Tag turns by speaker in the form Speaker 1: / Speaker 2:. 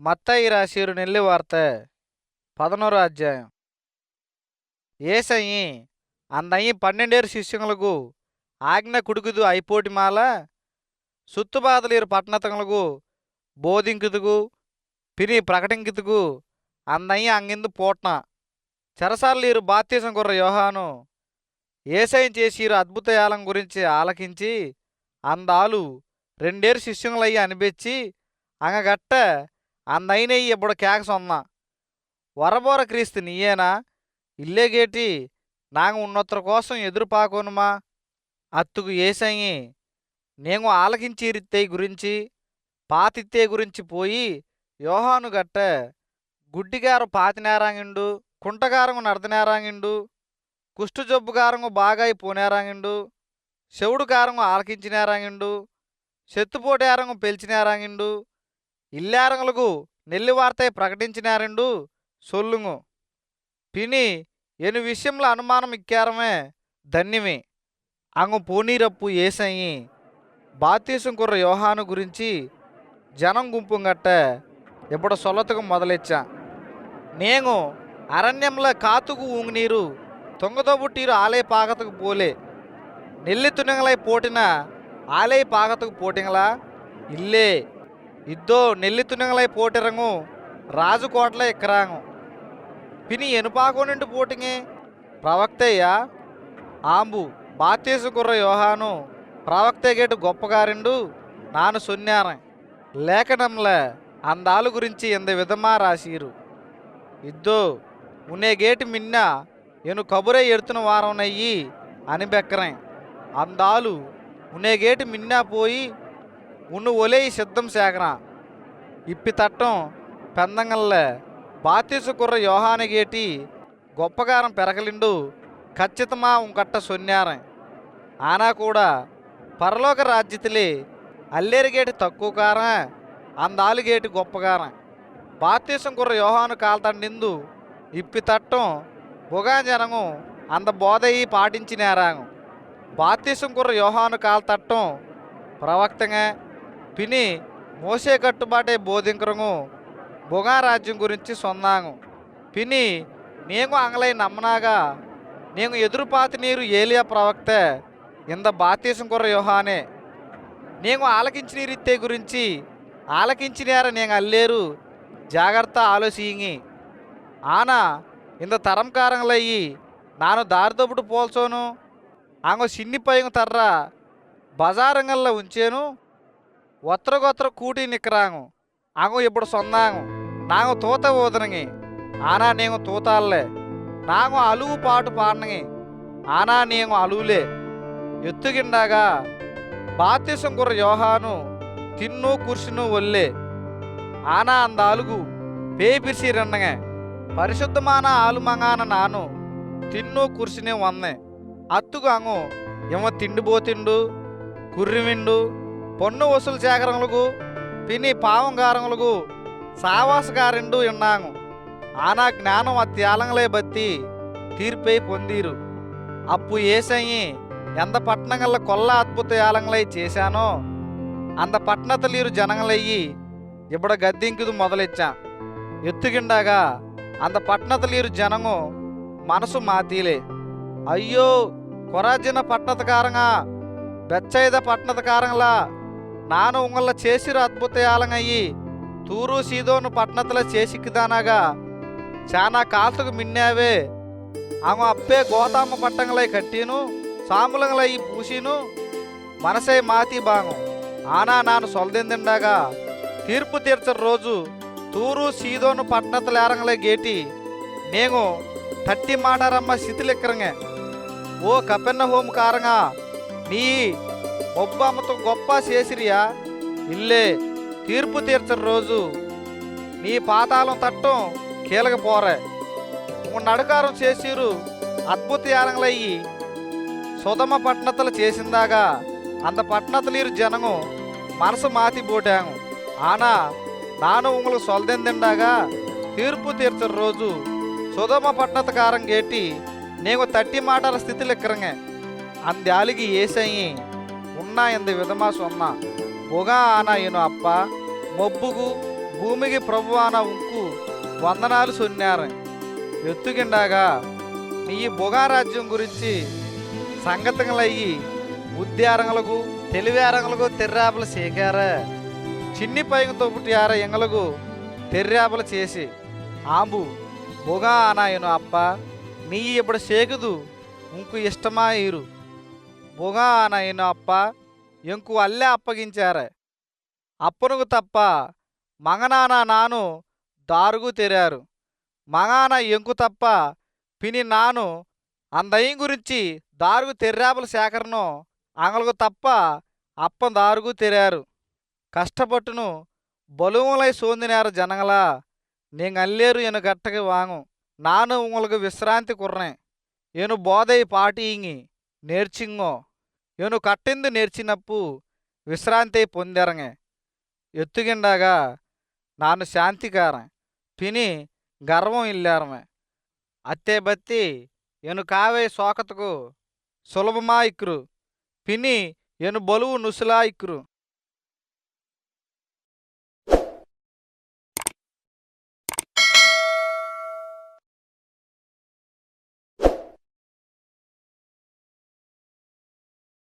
Speaker 1: మత్తయి రాశీరు నెల్లి వార్త பதினோரு అధ్యాయం. ఏసయ్యి అందయ్యి పన్నెండేరు శిష్యులకు ఆజ్ఞ కుడుకుదు అయిపోటి మాల సుత్తుబాదలేరు పట్నతలకు బోధింకుదుగు పిని ప్రకటింకుదుగు అందయ్యి అంగిందు పోట్న. చెరసాలేరు బాత్యసం కుర్ర యోహాను ఏసయం చేసిరు అద్భుతయాలం గురించి ఆలకించి అందాలు రెండేరు శిష్యులయ్యి అనిపించి అంగగట్ట అందైనయ్యి ఇప్పుడు కేక సొన్న వరబోర క్రీస్తు నీయేనా? ఇల్లేగేటి నాకు ఉన్నొత్తర కోసం ఎదురు పాకోనుమా? అత్తుకు ఏసయ్యి నేను ఆలకించిరిత్తే గురించి పాతిత్తే గురించి పోయి యోహాను గట్ట గుడ్డిగారు పాతినేరాంగిండు కుంటగారంగు నడతనేరాంగిండు కుష్టు జబ్బుగారంగు బాగాయి పోనేరాంగిండు శవుడు కారంగు ఆలకించినేరాంగిండు శత్తుపోటేరంగు పెల్చినేరాంగిండు ఇల్లారంగులకు నెల్లి వార్తై ప్రకటించినారండు సొల్లుంగు పిని ఎను విషయంలో అనుమానం ఇక్కారమే ధన్యమే. అంగు పోనీరప్పు ఏసయ్యి. బాతీసం కుర్ర యోహాను గురించి జనం గుంపు గట్ట ఇప్పుడు సొలతకు మొదలెచ్చా. నేను అరణ్యంలో కాతుకు ఊంగినీరు తొంగతోబుట్టీరు ఆలయ పాగతకు పోలే. నెల్లి తునింగలై పోటిన ఆలయ పాగతకు పోటింగలా ఇల్లే. ఇద్దో నెల్లి తునింగలై పోటిరంగు రాజుకోట్ల ఎక్కరాంగు. పిని ఎనుపాకోనింటి పోటింగే. ప్రవక్తయ్యా ఆంబు బాతేసు కుర్ర యోహాను ప్రవక్తగేటు గొప్పగారిండు నాను సొన్నారం లేఖనంలే అందాలు గురించి ఎంత విధమా రాసీరు. ఇద్దో ఉనేగేటు మిన్న ఎను కబురే ఎడుతున్న వారం నయ్యి అని బెక్కరే అందాలు ఉనేగేటి మిన్న మిన్నా పోయి ఉన్ను ఒలేయి సిద్ధం శేఖరా ఇప్పి తట్టం పెందంగల్లే. బాతీసు కుర్ర యోహానగేటి గొప్పగారం పెరగలిండు ఖచ్చితమా ఉంకట్ట సొన్నారం. ఆనా కూడా పరలోక రాజ్యతిలే అల్లేరిగేటి తక్కువ కారం అందాలుగేటి గొప్పగారం. బాతీసం కుర్ర యోహాను కాల్తండిందు ఇప్పి తట్టం బుగాజనము అంద బోధయి పాటించినారాం బాతీసం కుర్ర యోహాను కాల్తట్టం ప్రవక్తంగా పిని మోసే కట్టుబాటే బోధింకరము బుగా రాజ్యం గురించి సొన్నాము. పిని నేను అంగలై నమ్మనాగా నేను ఎదురుపాతి నీరు ఏలియా ప్రవక్త ఇంద బాతీసం కుర్ర యోహానే. నేను ఆలకించిన రీతే గురించి ఆలకించినార నేను అల్లేరు జాగ్రత్త ఆలోచింగి ఆన ఇంత తరంకారంలయ్యి నాను దారిదొప్పుడు పోల్చోను ఆమె సిన్ని పైన తర్ర బజారంగల్లో ఉంచేను ఒత్తరగొత్తర కూటి నిక్కరాంగు. ఆంగ ఇప్పుడు సొన్నాంగు నాంగ తూత ఊదనగి ఆనా నేను తూతాలే నాంగ అలుగు పాటు పాడనగి. ఆనా నేను అలువులే. ఎత్తుగిండాగా బాత్యసం కుర్ర యోహాను తిన్ను కుర్సును ఒల్లే. ఆనా అంద అలుగు పేపిరిసి రెండగా పరిశుద్ధమాన ఆలుమంగాన నాను తిన్ను కుర్సినే వందే అత్తుకు అంగు ఇవ తిండిపోతిండు కుర్రివిండు పొన్ను వసూలు సేకరణలకు పిని పావంగారములకు సావాసగారిండు ఇన్నాము ఆనా జ్ఞానం అత్యాలంగలే బత్తి తీర్పై పొందిరు. అప్పు ఏసయ్యి ఎంత పట్టణంగల్ల కొల్ల అద్భుత యాలంగలై చేశానో అంత పట్టణతలీరు జనంగలయ్యి ఇప్పుడు గద్దింకుదు మొదలెచ్చా. ఎత్తుగిండాగా అంత పట్టణతలీరు జనము మనసు మాతీలే. అయ్యో కొరాజిన పట్టణతకారంగా బెచ్చైద పట్టణతకారంలా నాను ఉంగళ్ళ చేసిరు అద్భుతయాలంగయ్యి తూరు సీదోను పట్నతల చేసిక్కిదానాగా. చానా కాల్తకు మిన్నావే. ఆమె అప్పే గోతామ పట్టంగలై కట్టిను సాములంగలై పూసిను. మనసై మాతి బాంగం ఆనా నాను సొలదెందిండాగా. తీర్పు తీర్చని రోజు తూరు సీదోను పట్టణతలేరంగలై గేటి. నేను తట్టి మాటారమ్మ స్థితిలెక్కరంగా ఓ కపెన్న హోం కారంగా. నీ ఒబ్బమ్మతో గొప్ప చేసిరియా ఇల్లే తీర్పు తీర్చరు రోజు. నీ పాతాళం తట్టం కీలకపోరే పోరే. నడకారం చేసిరు అద్భుత యానంగలయ్యి సుధమ పట్టణతలు చేసిందాగా అంత పట్టణతలీరు జనము మనసు మాతి బోటాంగు ఆనా నాను ఉంగులు సొల్దెందిండాగా తీర్పు తీర్చరు రోజు. సుధమ పట్టణతకారం గేటి నేను తట్టి మాటల స్థితిలెక్కరంగా. అందాలిగి ఏసయ్యి. உண்ணா విధమా விதமாக சொன்னான் புகா అప్ప ஏனோ భూమికి ప్రభు భూమికి ఉంకు వందనాలు సున్నారు. ఎత్తుకిండాగా నీ రాజ్యం గురించి సంగతంలయ్యి ఉద్యారంగలకు తెలివేరంగలకు తెర్రాపల సేకారా చిన్ని పైకి తొప్పుటియార ఎంగలకు తెర్రాపల చేసి. ఆంబు బొగా అనాయను అప్ప నీ ఇప్పుడు సేకుదు ఇంకు ఇష్టమా ఇరు బుగానైన అప్ప ఇంకు అల్లే അപ്പగించారు అప్పునుకు తప్ప మగనాన నాను దారుగు తెరారు. మగాన ఎంకు తప్ప పిని నాను అందయం గురించి దారుగు తెర్రాపుల సేకరణను అంగలకు తప్ప అప్పం దారుగు తెరారు. కష్టపట్టును బలువులై సోందినారు జనగలా நீங்கள் அல்லேரு గట్టకి கட்டக்கு வாங்கும் நானும் విశ్రాంతి కుర్రే. குறேன் என போதை பாட்டிங்க నేర్చింగో ఏను కట్టింది నేర్చినప్పు విశ్రాంతి పొందెరంగే ఎత్తుగిండాగా నాను శాంతికారం పిని గర్వం ఇల్లారమే. అత్తే బత్తి ఎను కావే సోకతకు సులభమా ఇక్కురు పిని ఎను బలువు నుసులా ఇక్కురు